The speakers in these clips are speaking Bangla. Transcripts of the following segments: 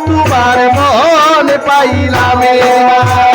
তোমার মন পাইলামে না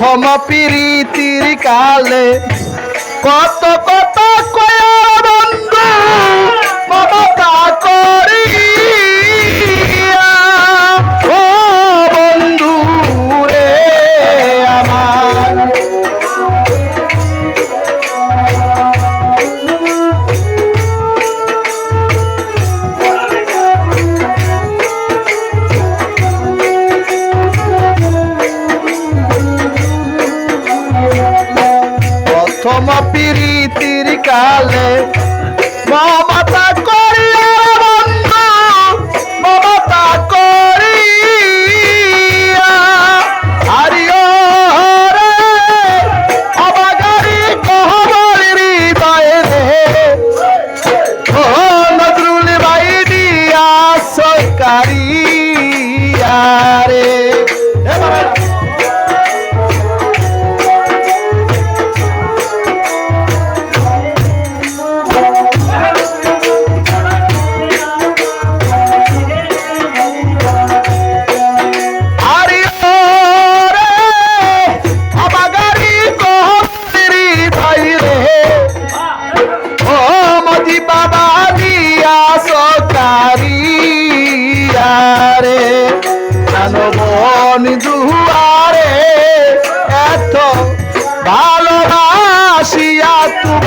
সম প্রীতির কালে কত কত কালে বাবা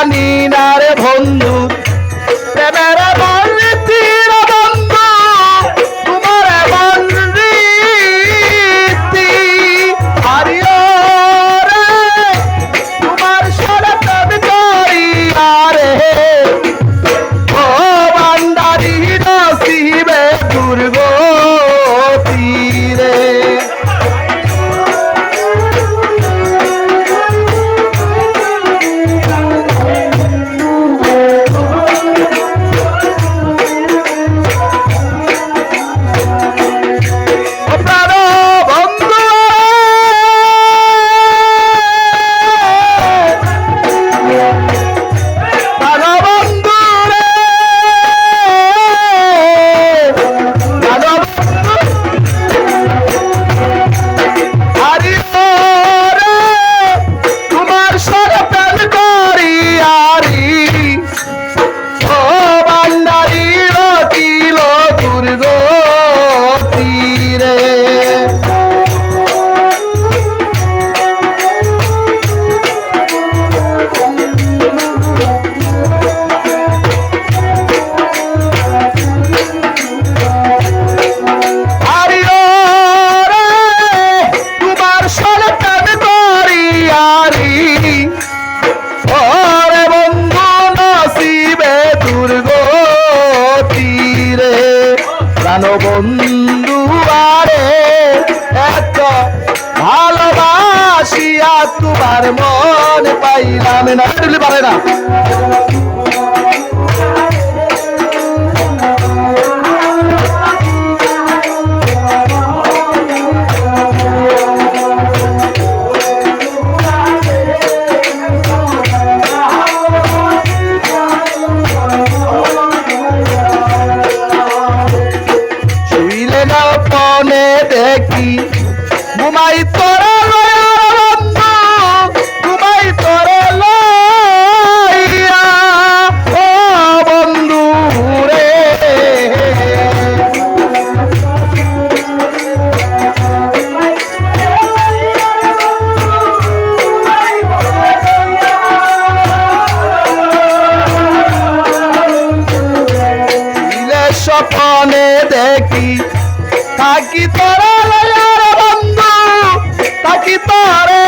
জানি না রে বন্ধু। നാമ നാട്ടിൽ പറയടാ স্বপনে দেখি। থাকি তোরে বন্ধু থাকি তোরে